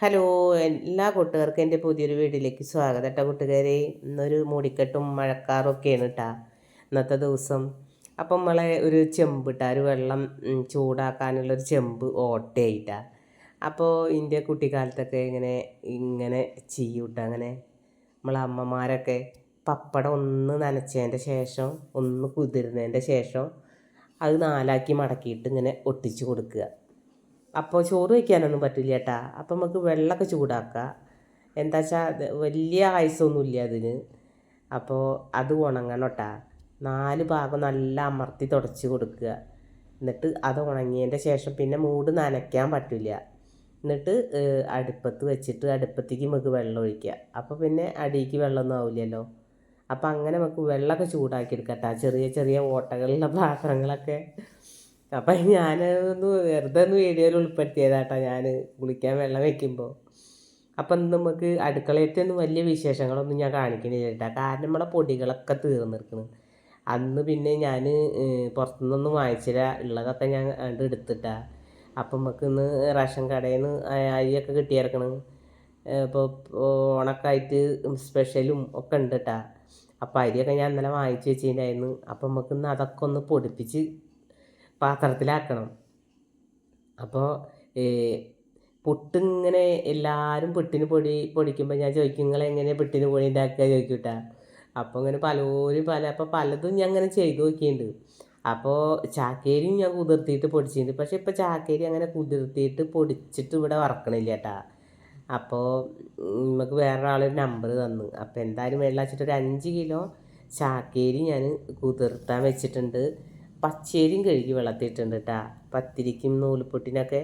Hello എല്ലാ കൂട്ടുകാർക്കും എന്റെ പുതിയൊരു വീട്ടിലേക്ക് സ്വാഗതം കേട്ടോ കൂട്ടുകാരെ. ഇന്നൊരു മൂടിക്കെട്ടും മഴക്കാറും ഒക്കെയാണ് കേട്ടോ ഇന്നത്തെ ദിവസം. അപ്പം നമ്മളെ ഒരു ചെമ്പ് ഇട്ടാ ഒരു വെള്ളം ചൂടാക്കാനുള്ള ഒരു ചെമ്പ് ഓട്ടയായിട്ടാ അപ്പോൾ എന്റെ കുട്ടിക്കാലത്തൊക്കെ ഇങ്ങനെ ഇങ്ങനെ ചെയ്യൂട്ട അങ്ങനെ. നമ്മളെ അമ്മമാരൊക്കെ പപ്പടം ഒന്ന് നനച്ചതിന്റെ ശേഷം ഒന്ന് കുതിർന്നതിന്റെ ശേഷം അത് നാലാക്കി മടക്കിയിട്ട് ഇങ്ങനെ ഒട്ടിച്ചു കൊടുക്കുക. അപ്പോൾ ചോറ് വയ്ക്കാനൊന്നും പറ്റില്ല ചേട്ടാ അപ്പം നമുക്ക് വെള്ളമൊക്കെ ചൂടാക്കുക എന്താ വെച്ചാൽ വലിയ ആയുസൊന്നുമില്ല അതിന്. അപ്പോൾ അത് ഉണങ്ങണം കേട്ടാ നാല് ഭാഗം നല്ല അമർത്തി തുടച്ച് കൊടുക്കുക. എന്നിട്ട് അത് ഉണങ്ങിയതിന്റെ ശേഷം പിന്നെ മൂട് നനയ്ക്കാൻ പറ്റില്ല എന്നിട്ട് അടുപ്പത്ത് വെച്ചിട്ട് അടുപ്പത്തേക്ക് നമുക്ക് വെള്ളം ഒഴിക്കുക. അപ്പോൾ പിന്നെ അടിയിക്ക് വെള്ളമൊന്നും ആവില്ലല്ലോ അപ്പോൾ അങ്ങനെ നമുക്ക് വെള്ളമൊക്കെ ചൂടാക്കി എടുക്കട്ടാ ചെറിയ ചെറിയ ഓട്ടകളുള്ള പാത്രങ്ങളൊക്കെ അപ്പം ഞാൻ ഒന്ന് വെറുതെ ഒന്ന് വീഡിയോയിൽ ഉൾപ്പെടുത്തിയതാട്ടോ. ഞാൻ കുളിക്കാൻ വെള്ളം വെക്കുമ്പോൾ അപ്പം നമുക്ക് അടുക്കളയത്തൊന്നും വലിയ വിശേഷങ്ങളൊന്നും ഞാൻ കാണിക്കണില്ല കേട്ടോ. കാരണം നമ്മളെ പൊടികളൊക്കെ തീർന്നിരിക്കണം. അന്ന് പിന്നെ ഞാൻ പുറത്തുനിന്നൊന്നും വാങ്ങിച്ചില്ല. ഉള്ളതൊക്കെ ഞാൻ കണ്ട് എടുത്തിട്ടാ. അപ്പം നമുക്ക് ഇന്ന് റേഷൻ കടയിൽ നിന്ന് അരിയൊക്കെ കിട്ടിയിറക്കണം. ഇപ്പോൾ ഓണക്കായിട്ട് സ്പെഷ്യലും ഒക്കെ ഉണ്ട് കേട്ടാ അപ്പം അരിയൊക്കെ ഞാൻ ഇന്നലെ വാങ്ങിച്ച് വെച്ചിട്ടുണ്ടായിരുന്നു അപ്പം നമുക്ക് ഇന്ന് അതൊക്കെ ഒന്ന് പൊടിപ്പിച്ച് പാത്രത്തിലാക്കണം. അപ്പോൾ പുട്ടിങ്ങനെ എല്ലാവരും പുട്ടിന് പൊടി പൊടിക്കുമ്പോൾ ഞാൻ ചോദിക്കും നിങ്ങൾ എങ്ങനെ പുട്ടിന് പൊടി ഉണ്ടാക്കുക ചോദിക്കൂട്ടാ അപ്പോൾ ഇങ്ങനെ പലരും പല അപ്പോൾ പലതും ഞാൻ അങ്ങനെ ചെയ്ത് നോക്കിയിട്ടുണ്ട് അപ്പോൾ ചാക്കേരിയും ഞാൻ കുതിർത്തിയിട്ട് പൊടിച്ചിട്ടുണ്ട് പക്ഷേ ഇപ്പോൾ ചാക്കേരി അങ്ങനെ കുതിർത്തിയിട്ട് പൊടിച്ചിട്ട് ഇവിടെ വറക്കണില്ല കേട്ടാ അപ്പോൾ നമുക്ക് വേറൊരാളൊരു നമ്പർ തന്നു. അപ്പോൾ എന്തായാലും വെള്ളം വെച്ചിട്ട് ഒരു അഞ്ച് കിലോ ചാക്കേരി ഞാൻ കുതിർത്താൻ വെച്ചിട്ടുണ്ട്. പച്ചരിയും കഴുകി വെള്ളത്തിയിട്ടുണ്ട് കേട്ടാ പത്തിരിക്കും നൂലുപുട്ടിനൊക്കെ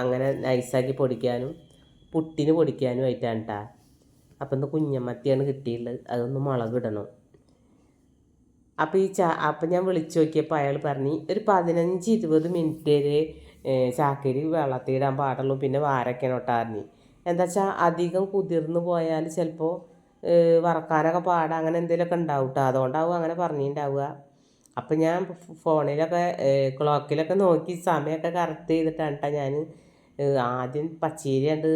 അങ്ങനെ നൈസാക്കി പൊടിക്കാനും പുട്ടിന് പൊടിക്കാനും ആയിട്ടാണ് കേട്ടാ അപ്പം ഇന്ന് കുഞ്ഞമ്മത്തിയാണ് കിട്ടിയുള്ളത് അതൊന്ന് മുളകിടണം. അപ്പോൾ ഈ ചാ അപ്പം ഞാൻ വിളിച്ചു നോക്കിയപ്പോൾ അയാൾ പറഞ്ഞു ഒരു പതിനഞ്ച് ഇരുപത് മിനിറ്റ് വരെ ചാക്കരി വെള്ളത്തിയിടാൻ പാടുള്ളൂ പിന്നെ വാരക്കണം കേട്ടാറിഞ്ഞ് എന്താ വെച്ചാൽ അധികം കുതിർന്ന് പോയാൽ ചിലപ്പോൾ വറക്കാനൊക്കെ പാടാ അങ്ങനെ എന്തെങ്കിലുമൊക്കെ ഉണ്ടാവും കേട്ടോ അതുകൊണ്ടാവും അങ്ങനെ പറഞ്ഞിട്ടുണ്ടാവുക അപ്പം ഞാൻ ഫോണിലൊക്കെ ക്ലോക്കിലൊക്കെ നോക്കി സമയമൊക്കെ കറക്റ്റ് ചെയ്തിട്ടാണ് കേട്ടോ ഞാൻ ആദ്യം പച്ചീരി കണ്ട്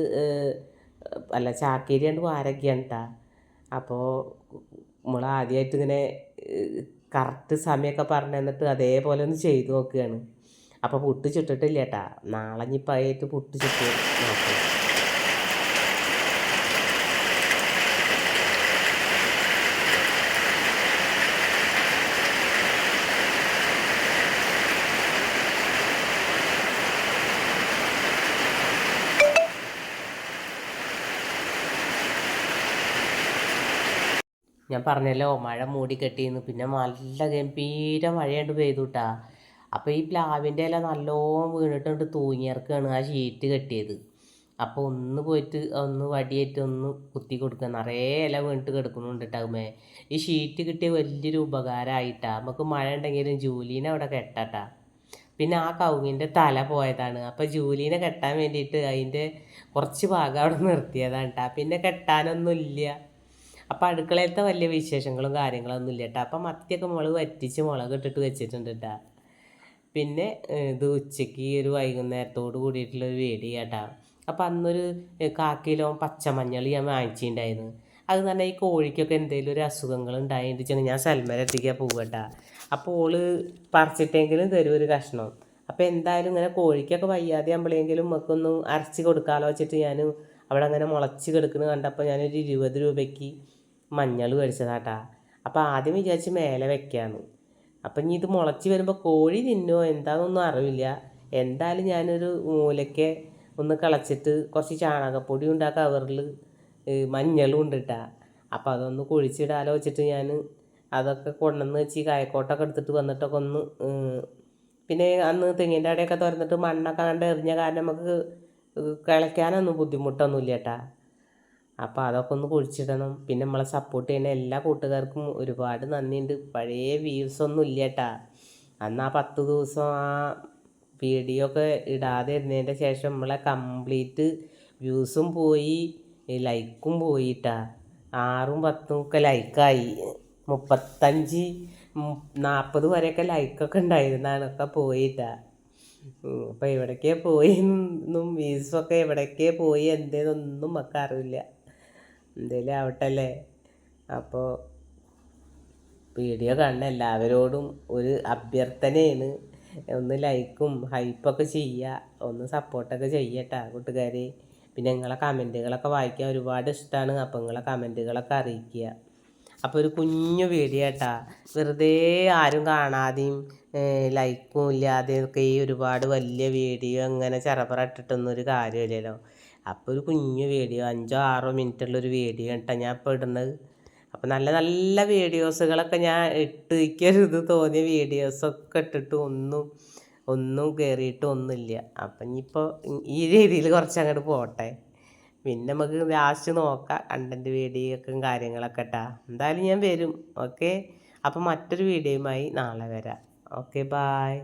അല്ല ചാക്കേരി കണ്ട് വാരൊക്കെയാണ് കേട്ടോ അപ്പോൾ നമ്മൾ ആദ്യമായിട്ട് ഇങ്ങനെ കറക്റ്റ് സമയമൊക്കെ പറഞ്ഞു തന്നിട്ട് അതേപോലെ ഒന്ന് ചെയ്ത് നോക്കുകയാണ് അപ്പോൾ പുട്ട് ചുട്ടിട്ടില്ല കേട്ടാ നാളെ ഇനിയിപ്പോൾ ആയിട്ട് പുട്ട് ചുട്ട് നോക്കണം ഞാൻ പറഞ്ഞല്ലോ മഴ മൂടിക്കെട്ടിന്ന് പിന്നെ നല്ല ഗംഭീര മഴയുണ്ട് പെയ്തു കേട്ടാ അപ്പോൾ ഈ പ്ലാവിന്റെ ഇല നല്ലോണം വീണിട്ടുണ്ട് തൂങ്ങിയിറക്കാണ് ആ ഷീറ്റ് കെട്ടിയത്. അപ്പോൾ ഒന്ന് പോയിട്ട് ഒന്ന് വടിയേറ്റ് ഒന്ന് കുത്തി കൊടുക്കുക നിറയെ ഇല വീണിട്ട് കിടക്കുന്നുണ്ട് കേട്ടാകുമേ ഈ ഷീറ്റ് കിട്ടിയ വലിയൊരു ഉപകാരമായിട്ടാ നമുക്ക് മഴ ഉണ്ടെങ്കിലും ജൂലീനെ അവിടെ കെട്ടാട്ടാ. പിന്നെ ആ കൗങ്ങിന്റെ തല പോയതാണ്. അപ്പോൾ ജൂലീനെ കെട്ടാൻ വേണ്ടിയിട്ട് അതിന്റെ കുറച്ച് ഭാഗം അവിടെ നിർത്തിയതാണ് കേട്ടോ പിന്നെ കെട്ടാനൊന്നുമില്ല അപ്പോൾ അടുക്കളയിലത്തെ വലിയ വിശേഷങ്ങളും കാര്യങ്ങളൊന്നും ഇല്ല കേട്ടോ അപ്പം മത്തിയൊക്കെ മുളക് വറ്റിച്ച് മുളക് ഇട്ടിട്ട് വെച്ചിട്ടുണ്ട് കേട്ടോ പിന്നെ ഇത് ഉച്ചയ്ക്ക് ഒരു വൈകുന്നേരത്തോട് കൂടിയിട്ടുള്ളൊരു വേടി കേട്ടോ അപ്പം അന്നൊരു കാക്കിലോ പച്ചമഞ്ഞൾ ഞാൻ വാങ്ങിച്ചിട്ടുണ്ടായിരുന്നു അത് തന്നെ ഈ കോഴിക്കൊക്കെ എന്തെങ്കിലും ഒരു അസുഖങ്ങൾ ഉണ്ടായിട്ട് വെച്ചാൽ ഞാൻ സൽമര എത്തിക്കാൻ പോകട്ടാ അപ്പോൾ ഓൾ പറിച്ചിട്ടെങ്കിലും തരും ഒരു കഷ്ണം. അപ്പോൾ എന്തായാലും ഇങ്ങനെ കോഴിക്കൊക്കെ വയ്യാതെ ആകുമ്പോഴെങ്കിലും നമുക്കൊന്ന് അരച്ച് കൊടുക്കാമല്ലോ വെച്ചിട്ട് ഞാൻ അവിടെ അങ്ങനെ മുളച്ച് കിടക്കുന്നത് കണ്ടപ്പോൾ ഞാനൊരു ഇരുപത് രൂപയ്ക്ക് മഞ്ഞൾ മേടിച്ചതാട്ടാ. അപ്പോൾ ആദ്യം വിചാരിച്ച് മേലെ വെക്കാന്ന്. അപ്പം ഇനി ഇത് മുളച്ച് വരുമ്പോൾ കോഴി തിന്നോ എന്താണെന്നൊന്നും അറിയില്ല എന്തായാലും ഞാനൊരു മൂലയ്ക്ക് ഒന്ന് കളച്ചിട്ട് കുറച്ച് ചാണകപ്പൊടി ഉണ്ട് ആ കവറിൽ മഞ്ഞളും ഉണ്ട് അപ്പോൾ അതൊന്ന് കുഴിച്ചിടാലോ വെച്ചിട്ട് ഞാൻ അതൊക്കെ കൊണ്ടുവന്ന് വെച്ച് കായക്കോട്ടൊക്കെ എടുത്തിട്ട് വന്നിട്ടൊക്കെ ഒന്ന് പിന്നെ അന്ന് തെങ്ങിന്റെ അടയൊക്കെ തുറന്നിട്ട് മണ്ണൊക്കെ കണ്ട് എറിഞ്ഞ കാരണം നമുക്ക് കിളയ്ക്കാനൊന്നും ബുദ്ധിമുട്ടൊന്നുമില്ല കേട്ടാ അപ്പോൾ അതൊക്കെ ഒന്ന് കുഴിച്ചിടണം. പിന്നെ നമ്മളെ സപ്പോർട്ട് ചെയ്യുന്ന എല്ലാ കൂട്ടുകാർക്കും ഒരുപാട് നന്ദിയുണ്ട്. പഴയ വ്യൂസ് ഒന്നും ഇല്ല കേട്ടാ. അന്ന് ആ പത്ത് ദിവസം ആ വീഡിയോ ഒക്കെ ഇടാതെ ഇരുന്നതിന്റെ ശേഷം നമ്മളെ കംപ്ലീറ്റ് വ്യൂസും പോയി ലൈക്കും പോയിട്ടാ ആറും പത്തും ഒക്കെ ലൈക്കായി മുപ്പത്തഞ്ച് നാൽപ്പത് വരെയൊക്കെ ലൈക്കൊക്കെ ഉണ്ടായിരുന്നാണ് ഒക്കെ പോയിട്ടാ അപ്പം എവിടേക്കേ പോയി എന്നും വ്യൂസൊക്കെ എവിടേക്കേ പോയി എന്തേന്നൊന്നും നമുക്ക് അറിയില്ല എന്തേലും ആവട്ടല്ലേ? അപ്പോൾ വീഡിയോ കാണുന്ന എല്ലാവരോടും ഒരു അഭ്യർത്ഥനയാണ്. ഒന്ന് ലൈക്കും ഹൈപ്പൊക്കെ ചെയ്യുക ഒന്ന് സപ്പോർട്ടൊക്കെ ചെയ്യട്ടാ കൂട്ടുകാർ പിന്നെ നിങ്ങളെ കമന്റുകളൊക്കെ വായിക്കാൻ ഒരുപാട് ഇഷ്ടമാണ് അപ്പോൾ നിങ്ങളെ കമന്റുകളൊക്കെ അറിയിക്കുക. അപ്പോൾ ഒരു കുഞ്ഞു വീഡിയോ കേട്ടാ വെറുതെ ആരും കാണാതെയും ലൈക്കും ഇല്ലാതെയൊക്കെ ഈ ഒരുപാട് വലിയ വീഡിയോ അങ്ങനെ ചെറപറ ഇട്ടിട്ടൊന്നും ഒരു കാര്യമില്ലല്ലോ. അപ്പോൾ ഒരു കുഞ്ഞു വീഡിയോ അഞ്ചോ ആറോ മിനിറ്റുള്ളൊരു വീഡിയോ കേട്ടോ ഞാൻ ഇപ്പോൾ ഇടുന്നത്. അപ്പോൾ നല്ല നല്ല വീഡിയോസുകളൊക്കെ ഞാൻ ഇട്ട് ഇത് തോന്നിയ വീഡിയോസൊക്കെ ഇട്ടിട്ട് ഒന്നും ഒന്നും കയറിയിട്ട് ഒന്നുമില്ല. അപ്പം ഇനിയിപ്പോൾ ഈ രീതിയിൽ കുറച്ച് അങ്ങോട്ട് പോട്ടെ. പിന്നെ നമുക്ക് ലാസ്റ്റ് നോക്കാം കണ്ടന്റ് വീഡിയോക്കും കാര്യങ്ങളൊക്കെ ഇട്ടാ. എന്തായാലും ഞാൻ വരും ഓക്കെ അപ്പം മറ്റൊരു വീഡിയോയുമായി നാളെ വരാം. Okay bye